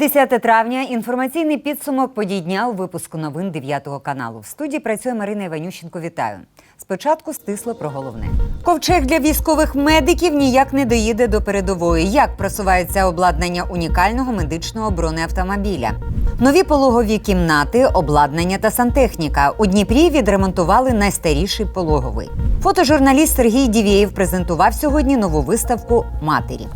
10 травня інформаційний підсумок подій дня у випуску новин 9 каналу. В студії працює Марина Іванющенко. Вітаю. Спочатку стисло про головне. Ковчег для військових медиків ніяк не доїде до передової. Як просувається обладнання унікального медичного бронеавтомобіля? Нові пологові кімнати, обладнання та сантехніка. У Дніпрі відремонтували найстаріший пологовий. Фотожурналіст Сергій Дівєєв презентував сьогодні нову виставку матері.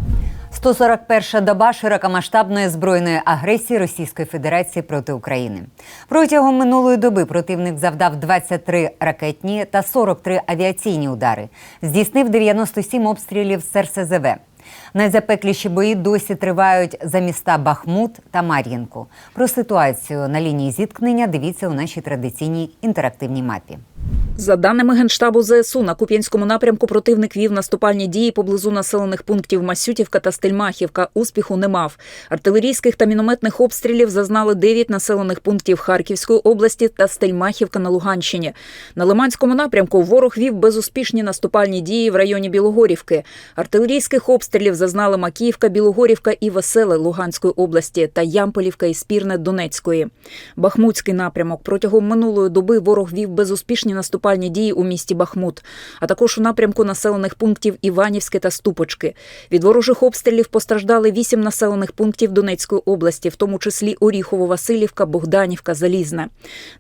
141-ша доба широкомасштабної збройної агресії Російської Федерації проти України. Протягом минулої доби противник завдав 23 ракетні та 43 авіаційні удари, здійснив 97 обстрілів з РСЗВ. Найзапекліші бої досі тривають за міста Бахмут та Мар'їнку. Про ситуацію на лінії зіткнення дивіться у нашій традиційній інтерактивній мапі. За даними Генштабу ЗСУ, на Куп'янському напрямку противник вів наступальні дії поблизу населених пунктів Масютівка та Стельмахівка. Успіху не мав. Артилерійських та мінометних обстрілів зазнали 9 населених пунктів Харківської області та Стельмахівка на Луганщині. На Лиманському напрямку ворог вів безуспішні наступальні дії в районі Білогорівки. Артилерійських обстрілів зазнали Макіївка, Білогорівка і Веселе Луганської області та Ямполівка і Спірне Донецької. Бахмутський напрямок протягом минулої доби ворог вів безуспішні наступальні дії у місті Бахмут, а також у напрямку населених пунктів Іванівське та Ступочки. Від ворожих обстрілів постраждали вісім населених пунктів Донецької області, в тому числі Оріхово-Василівка, Богданівка, Залізне.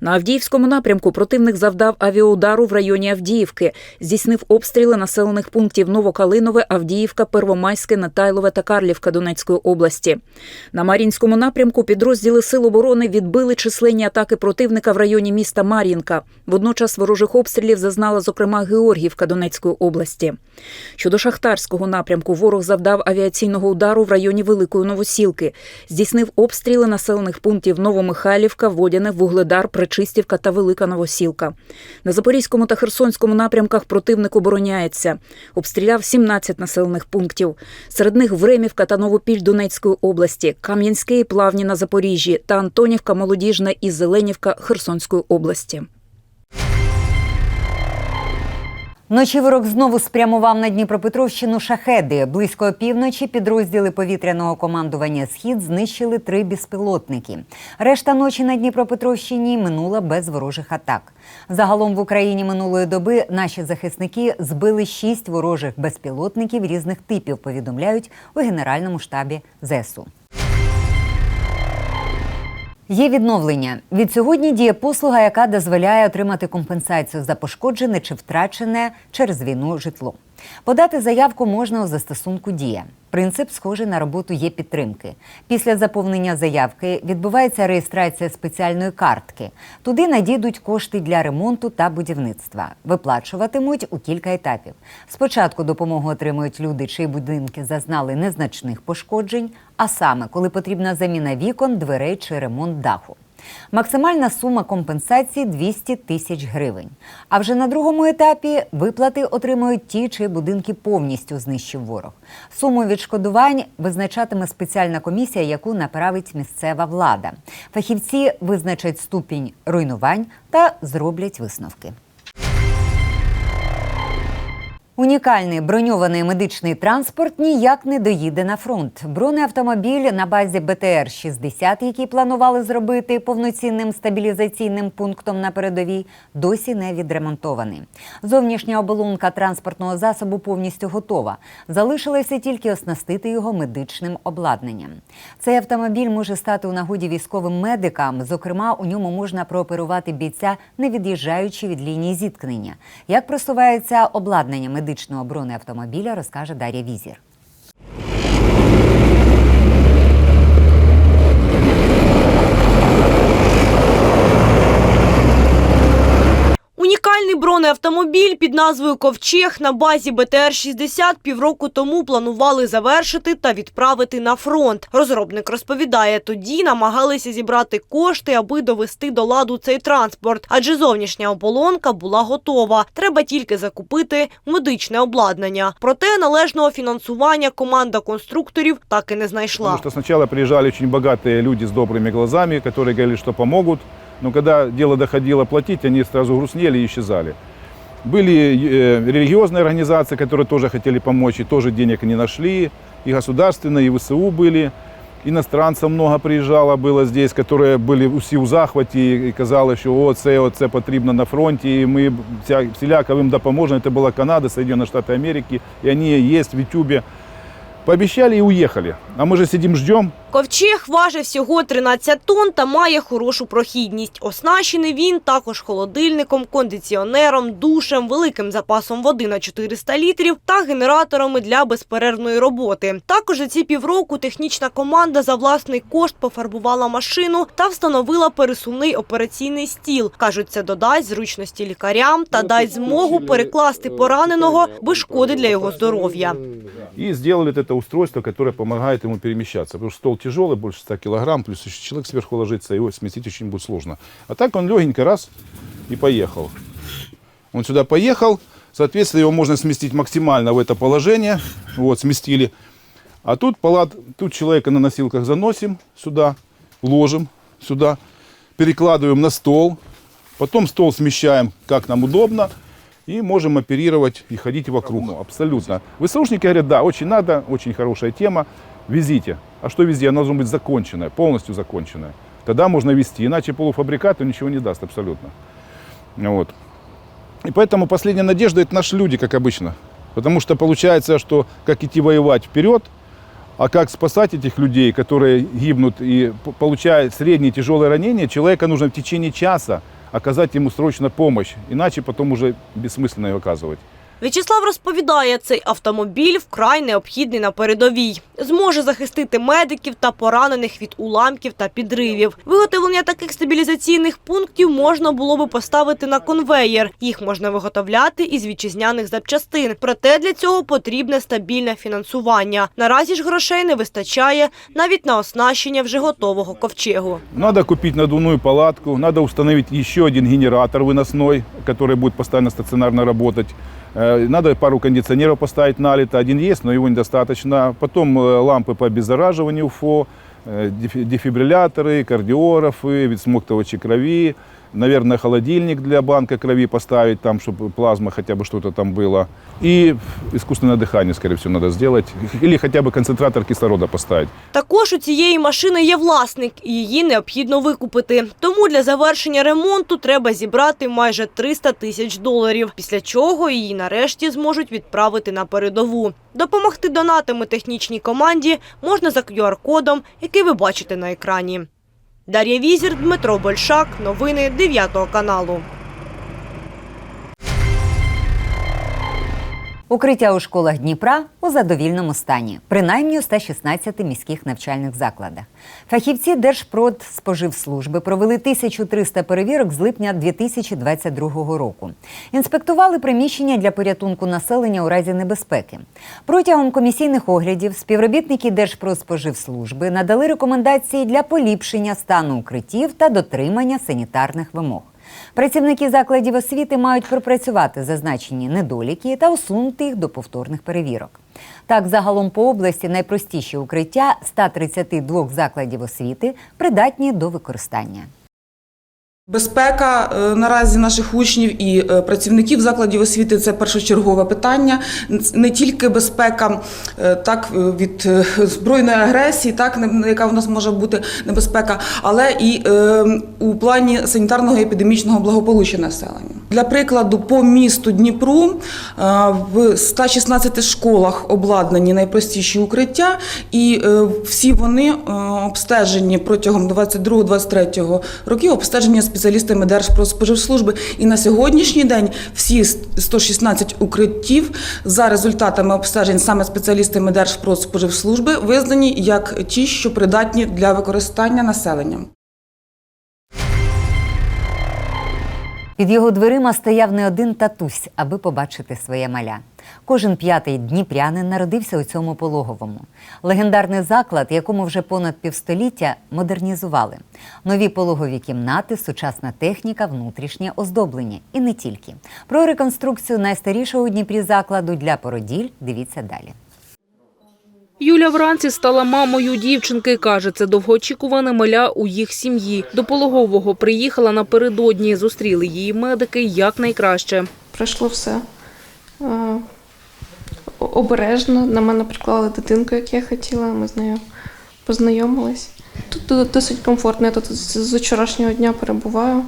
На Авдіївському напрямку противник завдав авіаудару в районі Авдіївки, здійснив обстріли населених пунктів Новокалинове, Авдіївка, Первомайське, Натайлове та Карлівка Донецької області. На Мар'їнському напрямку підрозділи Сил оборони відбили численні атаки противника в районі міста Мар'їнка. Водночас ворожих обстрілів зазнала, зокрема, Георгіївка Донецької області. Щодо шахтарського напрямку, ворог завдав авіаційного удару в районі Великої Новосілки, здійснив обстріли населених пунктів Новомихайлівка, Водяне, Вугледар, Пречистівка та Велика Новосілка. На Запорізькому та Херсонському напрямках противник обороняється. Обстріляв 17 населених пунктів. Серед них Времівка та Новопіль Донецької області, Кам'янське і Плавні на Запоріжжі та Антонівка, Молодіжна і Зеленівка Херсонської області. Вночі ворог знову спрямував на Дніпропетровщину шахеди. Близько опівночі підрозділи повітряного командування Схід знищили три безпілотники. Решта ночі на Дніпропетровщині минула без ворожих атак. Загалом в Україні минулої доби наші захисники збили шість ворожих безпілотників різних типів. Повідомляють у Генеральному штабі ЗСУ. Є відновлення. Від сьогодні діє послуга, яка дозволяє отримати компенсацію за пошкоджене чи втрачене через війну житло. Подати заявку можна у застосунку Дія. Принцип схожий на роботу є підтримки. Після заповнення заявки відбувається реєстрація спеціальної картки. Туди надійдуть кошти для ремонту та будівництва. Виплачуватимуть у кілька етапів. Спочатку допомогу отримують люди, чиї будинки зазнали незначних пошкоджень, а саме коли потрібна заміна вікон, дверей чи ремонт даху. Максимальна сума компенсації 200 тисяч гривень. А вже на другому етапі виплати отримують ті, чиї будинки повністю знищив ворог. Суму відшкодувань визначатиме спеціальна комісія, яку направить місцева влада. Фахівці визначать ступінь руйнувань та зроблять висновки. Унікальний броньований медичний транспорт ніяк не доїде на фронт. Бронеавтомобіль на базі БТР-60, який планували зробити повноцінним стабілізаційним пунктом на передовій, досі не відремонтований. Зовнішня оболонка транспортного засобу повністю готова. Залишилося тільки оснастити його медичним обладнанням. Цей автомобіль може стати у нагоді військовим медикам. Зокрема, у ньому можна прооперувати бійця, не від'їжджаючи від лінії зіткнення. Як просувається обладнання медичного бронеавтомобіля, розкаже Дар'я Візір. Унікальний бронеавтомобіль під назвою Ковчег на базі БТР-60 півроку тому планували завершити та відправити на фронт. Розробник розповідає, тоді намагалися зібрати кошти, аби довести до ладу цей транспорт, адже зовнішня оболонка була готова. Треба тільки закупити медичне обладнання. Проте належного фінансування команда конструкторів так і не знайшла. Потому что сначала приезжали очень богатые люди с добрыми глазами, которые говорили, что помогут. Но когда дело доходило платить, они сразу грустнели и исчезали. Были э, религиозные организации, которые тоже хотели помочь, и тоже денег не нашли. И государственные, и ВСУ были. Иностранцев много приезжало было здесь, которые были усі у захваті і казали, що о, це, о, це потрібно на фронті, і ми вся, всіляко їм допоможемо. Це була Канада, Соединені Штати Америки, і вони є в Ютубі. Пообещали і уїхали. А ми же сидимо, ждем, Ковчег важить всього 13 тонн та має хорошу прохідність. Оснащений він також холодильником, кондиціонером, душем, великим запасом води на 400 літрів та генераторами для безперервної роботи. Також за ці півроку технічна команда за власний кошт пофарбувала машину та встановила пересувний операційний стіл. Кажуть, це додасть зручності лікарям та дасть змогу перекласти пораненого без шкоди для його здоров'я. И сделали вот это устройство, которое помогает ему перемещаться. Потому что стол тяжелый, больше 100 килограмм, плюс еще человек сверху ложится, его сместить очень будет сложно. А так он легенько раз и поехал. Он сюда поехал, соответственно, его можно сместить максимально в это положение. Вот, сместили. А тут, палат, тут человека на носилках заносим сюда, ложим сюда, перекладываем на стол, потом стол смещаем, как нам удобно, и можем оперировать и ходить вокруг. Абсолютно. ВСУшники говорят, да, очень надо, очень хорошая тема, везите. А что везде? Оно должно быть законченное, полностью законченное. Тогда можно вести, иначе полуфабрикат ничего не даст абсолютно. Вот. И поэтому последняя надежда это наши люди, как обычно. Потому что получается, что как идти воевать вперед, а как спасать этих людей, которые гибнут и получают средние тяжелые ранения, человека нужно в течение часа оказать ему срочно помощь, иначе потом уже бессмысленно ее оказывать. В'ячеслав розповідає, цей автомобіль вкрай необхідний на передовій. Зможе захистити медиків та поранених від уламків та підривів. Виготовлення таких стабілізаційних пунктів можна було би поставити на конвеєр. Їх можна виготовляти із вітчизняних запчастин. Проте для цього потрібне стабільне фінансування. Наразі ж грошей не вистачає навіть на оснащення вже готового ковчегу. Надо купить надувную палатку, надо установить еще один генератор выносной, который будет постоянно стационарно работать. Э, Надо пару кондиционеров поставить налито. Один есть, но его недостаточно. Потом э, лампы по обеззараживанию УФО, э, дефи- дефибрилляторы, кардиографы, видсмоктывачи крови. Наверное, холодильник для банка крови поставить, там, чтобы плазма хотя бы что-то там было. И искусственное дыхание, скорее всего, надо сделать. Или хотя бы концентратор кислорода поставить. Також у цієї машини є власник, і її необхідно викупити. Тому для завершення ремонту треба зібрати майже 300 тисяч доларів, після чого її нарешті зможуть відправити на передову. Допомогти донатами технічній команді можна за QR-кодом, який ви бачите на екрані. Дар'я Візір, Дмитро Большак. Новини 9 каналу. Укриття у школах Дніпра у задовільному стані, принаймні у 116 міських навчальних закладах. Фахівці Держпродспоживслужби провели 1300 перевірок з липня 2022 року. Інспектували приміщення для порятунку населення у разі небезпеки. Протягом комісійних оглядів співробітники Держпродспоживслужби надали рекомендації для поліпшення стану укриттів та дотримання санітарних вимог. Працівники закладів освіти мають пропрацювати зазначені недоліки та усунути їх до повторних перевірок. Так, загалом по області найпростіші укриття 132 закладів освіти придатні до використання. Безпека е, наразі наших учнів і е, працівників закладів освіти це першочергове питання. Не тільки безпека е, так від збройної агресії, так яка в нас може бути небезпека, але і у плані санітарного і епідемічного благополуччя населення. Для прикладу, по місту Дніпру е, в 116 школах обладнані найпростіші укриття, і е, всі вони е, обстежені протягом 22-23 років, обстежені спеціалістами Держпродспоживслужби. І на сьогоднішній день всі 116 укриттів за результатами обстежень саме спеціалістами Держпродспоживслужби визнані як ті, що придатні для використання населенням. Під його дверима стояв не один татусь, аби побачити своє маля. Кожен п'ятий дніпрянин народився у цьому пологовому. Легендарний заклад, якому вже понад півстоліття модернізували. Нові пологові кімнати, сучасна техніка, внутрішнє оздоблення. І не тільки. Про реконструкцію найстарішого у Дніпрі закладу для породіль дивіться далі. Юля вранці стала мамою дівчинки. Каже, це довгоочікуване маля у їх сім'ї. До пологового приїхала напередодні. Зустріли її медики якнайкраще. пройшло все. Е, Обережно на мене приклали дитинку, як я хотіла. Ми з нею познайомились. Тут досить комфортно. Я тут з з вчорашнього дня перебуваю.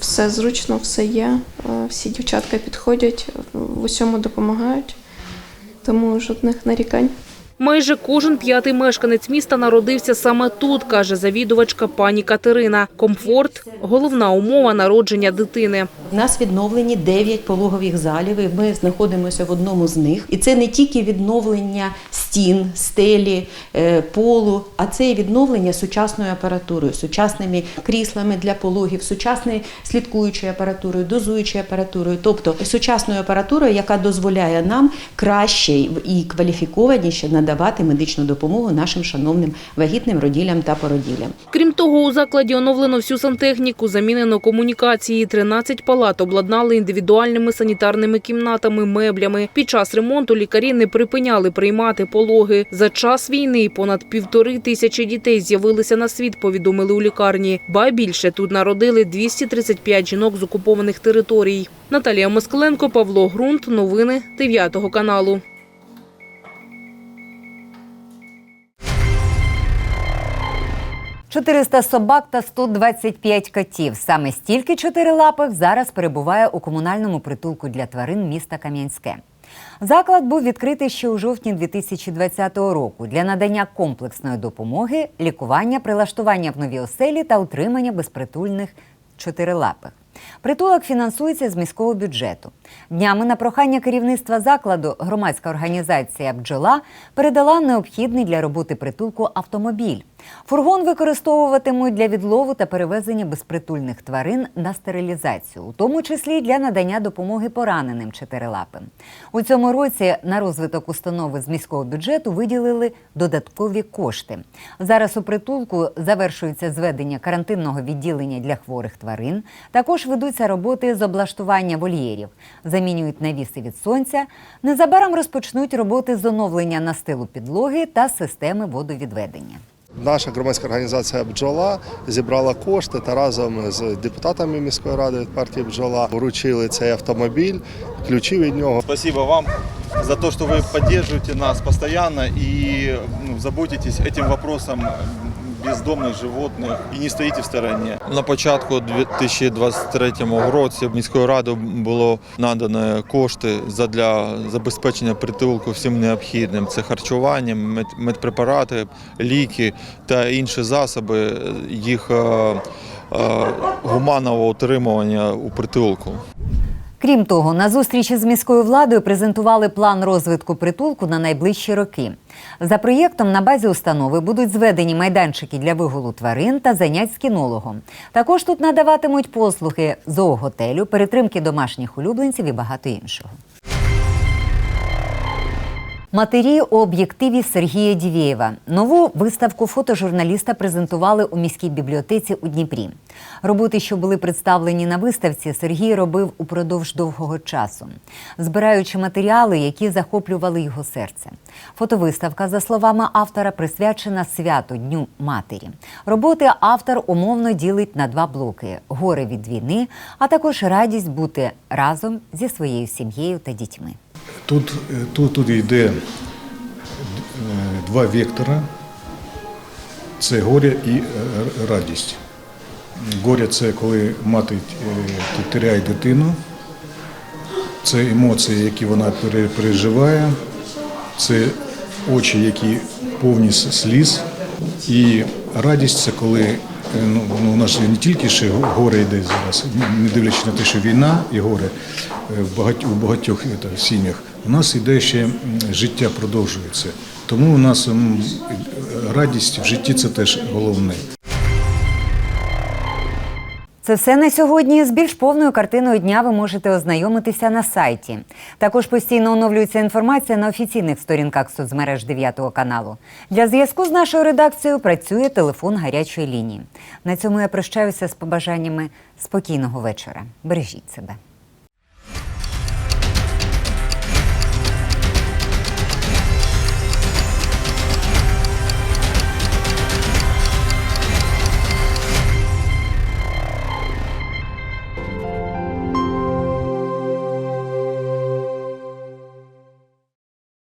Все зручно, все є. Е, Всі дівчатка підходять, в усьому допомагають. Тому жодних нарікань. Майже кожен п'ятий мешканець міста народився саме тут, каже завідувачка пані Катерина. Комфорт – головна умова народження дитини. У нас відновлені 9 пологових залів. і Ми знаходимося в одному з них. І це не тільки відновлення стін, стелі, е, полу, а це і відновлення сучасною апаратурою, сучасними кріслами для пологів, сучасною слідкуючою апаратурою, дозуючою апаратурою, тобто сучасною апаратурою, яка дозволяє нам краще і кваліфікованіше надавати медичну допомогу нашим шановним вагітним роділям та породілям. Крім того, у закладі оновлено всю сантехніку, замінено комунікації, 13 палат обладнали індивідуальними санітарними кімнатами, меблями. Під час ремонту лікарі не припиняли приймати пологи. За час війни понад півтори тисячі дітей з'явилися на світ, повідомили у лікарні. Ба більше тут народили 235 жінок з окупованих територій. Наталія Москаленко, Павло Грунт. Новини 9 каналу. – 400 собак та 125 котів. Саме стільки чотирилапих зараз перебуває у комунальному притулку для тварин міста Кам'янське. Заклад був відкритий ще у жовтні 2020 року для надання комплексної допомоги, лікування, прилаштування в новій оселі та утримання безпритульних чотирилапих. Притулок фінансується з міського бюджету. Днями на прохання керівництва закладу громадська організація Бджола передала необхідний для роботи притулку автомобіль. Фургон використовуватимуть для відлову та перевезення безпритульних тварин на стерилізацію, у тому числі для надання допомоги пораненим чотирилапим. У цьому році на розвиток установи з міського бюджету виділили додаткові кошти. Зараз у притулку завершується зведення карантинного відділення для хворих тварин. Також ведуться роботи з облаштування вольєрів, замінюють навіси від сонця. Незабаром розпочнуть роботи з оновлення настилу підлоги та системи водовідведення. Наша громадська організація Бджола зібрала кошти та разом з депутатами міської ради від партії Бджола вручили цей автомобіль, ключі від нього. Спасибо вам за те, що ви підтримуєте нас постоянно і ну, заботитесь цим вопросом бездомних животних і не стоїте в стороні. На початку 2023 році міською радою було надано кошти для забезпечення притулку всім необхідним. Це харчування, медпрепарати, ліки та інші засоби їх е, е, гуманного утримування у притулку. Крім того, на зустрічі з міською владою презентували план розвитку притулку на найближчі роки. За проєктом на базі установи будуть зведені майданчики для вигулу тварин та занять з кінологом. Також тут надаватимуть послуги зооготелю, перетримки домашніх улюбленців і багато іншого. Матері у об'єктиві Сергія Дівєєва. Нову виставку фотожурналіста презентували у міській бібліотеці у Дніпрі. Роботи, що були представлені на виставці, Сергій робив упродовж довгого часу, збираючи матеріали, які захоплювали його серце. Фотовиставка, за словами автора, присвячена святу Дню Матері. Роботи автор умовно ділить на два блоки: горе від війни, а також радість бути разом зі своєю сім'єю та дітьми. Тут, е, тут, тут йде е, два вектора. Це горе і е, радість. Горе це коли мати теряє дитину. Це емоції, які вона переживає. Це очі, які повні сліз. І радість це коли ну, ну, у нас не тільки ще горе йде зараз, не дивлячись на те, що війна і горе е, в багатьох, у багатьох е, та, сім'ях, у нас йде ще життя продовжується. Тому у нас радість в житті це теж головне. Це все на сьогодні. З більш повною картиною дня ви можете ознайомитися на сайті. Також постійно оновлюється інформація на офіційних сторінках соцмереж 9 каналу. Для зв'язку з нашою редакцією працює телефон гарячої лінії. На цьому я прощаюся з побажаннями спокійного вечора. Бережіть себе.